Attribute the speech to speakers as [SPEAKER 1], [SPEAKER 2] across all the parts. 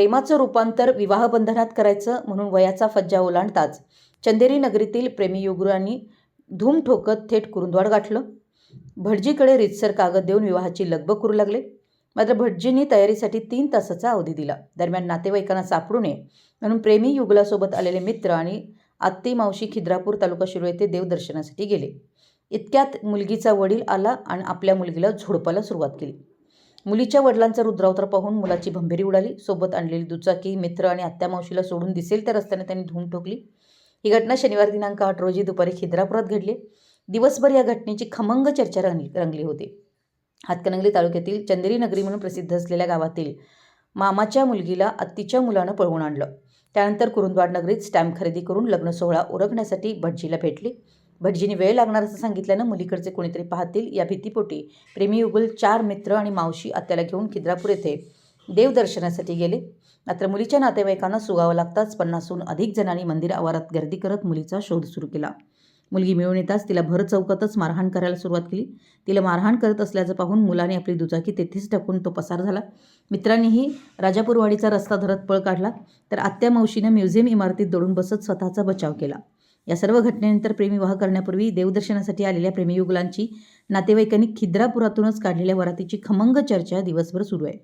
[SPEAKER 1] प्रेमाचं रूपांतर विवाहबंधनात करायचं म्हणून वयाचा फज्जा ओलांडताच चंदेरी नगरीतील प्रेमीयुगुरांनी धूम ठोकत थेट कुरुंदवाड गाठलं. भटजीकडे रितसर कागद देऊन विवाहाची लगबग करू लागले. मात्र भटजींनी तयारीसाठी तीन तासाचा अवधी दिला. दरम्यान नातेवाईकांना सापडू नये म्हणून प्रेमी युगलासोबत आलेले मित्र आणि आत्ती मावशी खिद्रापूर तालुका शिरो येथे देवदर्शनासाठी गेले. इतक्यात मुलगीचा वडील आला आणि आपल्या मुलगीला झोडपायला सुरुवात केली. मुलीच्या वडिलांचा रुद्रावतार पाहून मुलाची भंभेरी उडाली. सोबत आणलेली दुचाकी मित्र आणि आत्या मावशीला सोडून दिसेल त्या रस्त्याने त्यांनी धूम ठोकली. ही घटना शनिवार दिनांक आठ रोजी दुपारी खिद्रापुरात घडली. दिवसभर या घटनेची खमंग चर्चा रंगली रंगली होती. हातकणंगले तालुक्यातील चंदेरी नगरी म्हणून प्रसिद्ध असलेल्या गावातील मामाच्या मुलगीला आत्तीच्या मुलानं पळवून आणलं. त्यानंतर कुरुंदवाड नगरीत स्टॅम्प खरेदी करून लग्न सोहळा उरकण्यासाठी भटजीला भेटली. भटजीने वेळ लागणार असं सांगितल्यानं मुलीकडचे कोणीतरी पाहतील या भीतीपोटी. प्रेमी युगल चार मित्र आणि मावशी आत्याला घेऊन खिद्रापूर येथे देवदर्शनासाठी गेले. मात्र मुलीच्या नातेवाईकांना सुगावं लागताच पन्नासहून अधिक जणांनी मंदिर आवारात गर्दी करत मुलीचा शोध सुरू केला. मुलगी मिळून येताच तिला भर चौकातच मारहाण करायला सुरुवात केली. तिला मारहाण करत असल्याचं पाहून मुलाने आपली दुचाकी तेथेच टाकून तो पसार झाला. मित्रांनीही राजापूरवाडीचा रस्ता धरत पळ काढला तर आत्या मावशीनं म्युझियम इमारतीत दडून बसत स्वतःचा बचाव केला. या सर्व घटनेनंतर प्रेमविवाह करण्यापूर्वी देवदर्शनासाठी आलेल्या प्रेमीयुगलांची नातेवाईकांनी खिद्रापुरातूनच काढलेल्या वरातीची खमंग चर्चा दिवसभर सुरू आहे.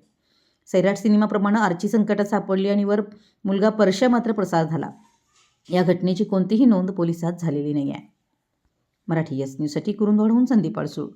[SPEAKER 1] सैराट सिनेमाप्रमाणे आर्ची संकटात सापडली आणि वर मुलगा परशा मात्र प्रसार झाला. या घटनेची कोणतीही नोंद पोलिसात झालेली नाही आहे मराठी यस न्यूजसाठी कुरुंदवाडहून संदीप अडसूळ.